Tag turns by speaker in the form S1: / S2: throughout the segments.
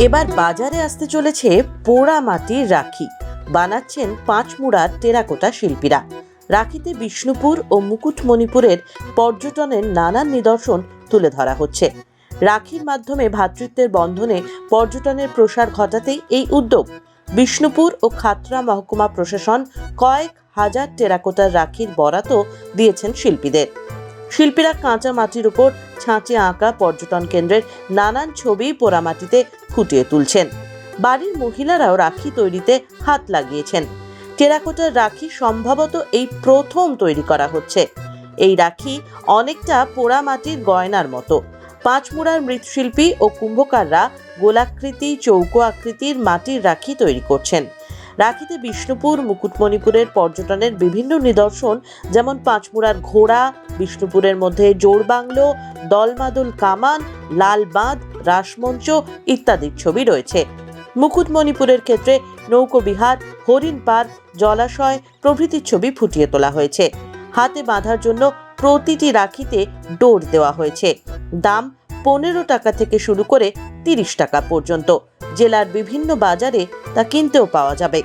S1: এবার বাজারে আসতে চলেছে পোড়া মাটির রাখি। বানাচ্ছেন পাঁচমুড়ার টেরাকোটা শিল্পীরা। রাখিতে বিষ্ণুপুর ও মুকুটমণিপুরের পর্যটনের নানান নিদর্শন তুলে ধরা হচ্ছে। রাখির মাধ্যমে ভ্রাতৃত্বের বন্ধনে পর্যটনের প্রসার ঘটাতেই এই উদ্যোগ। বিষ্ণুপুর ও খাতড়া মহকুমা প্রশাসন কয়েক হাজার টেরাকোটার রাখির বরাতও দিয়েছেন শিল্পীদের। শিল্পীরা কাঁচা মাটির উপর ছাঁচে আঁকা পর্যটন কেন্দ্রের নানান ছবি পোড়ামাটিতে ফুটিয়ে তুলছেন। বাড়ির মহিলারাও রাখি তৈরিতে হাত লাগিয়েছেন। টেরাকোটার রাখি সম্ভবত এই প্রথম তৈরি করা হচ্ছে। এই রাখি অনেকটা পোড়ামাটির গয়নার মতো। পাঁচমুড়ার মৃৎশিল্পী ও কুম্ভকাররা গোলাকৃতি, চৌকো আকৃতির মাটির রাখি তৈরি করছেন। রাখিতে বিষ্ণুপুর, মুকুটমণিপুরের পর্যটনের বিভিন্ন নিদর্শন যেমন পাঁচমুড়ার ঘোড়া বিষ্ণুপুরের মধ্যে জোড়বাংলো দলমাদুল কামান, লাল বাঁধ, রাসমঞ্চ ইত্যাদির ছবি রয়েছে। মুকুটমণিপুরের ক্ষেত্রে নৌকোবিহার, হরিণ পার্ক, জলাশয় প্রভৃতির ছবি ফুটিয়ে তোলা হয়েছে। হাতে বাঁধার জন্য প্রতিটি রাখিতে ডোর দেওয়া হয়েছে। দাম পনেরো টাকা থেকে শুরু করে তিরিশ টাকা পর্যন্ত। জেলার বিভিন্ন বাজারে তা কিনতেও পাওয়া যাবে।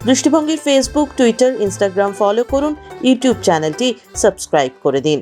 S1: দৃষ্টিভঙ্গির ফেসবুক টুইটার ইনস্টাগ্রাম ফলো করুন ইউটিউব চ্যানেলটি সাবস্ক্রাইব করে দিন।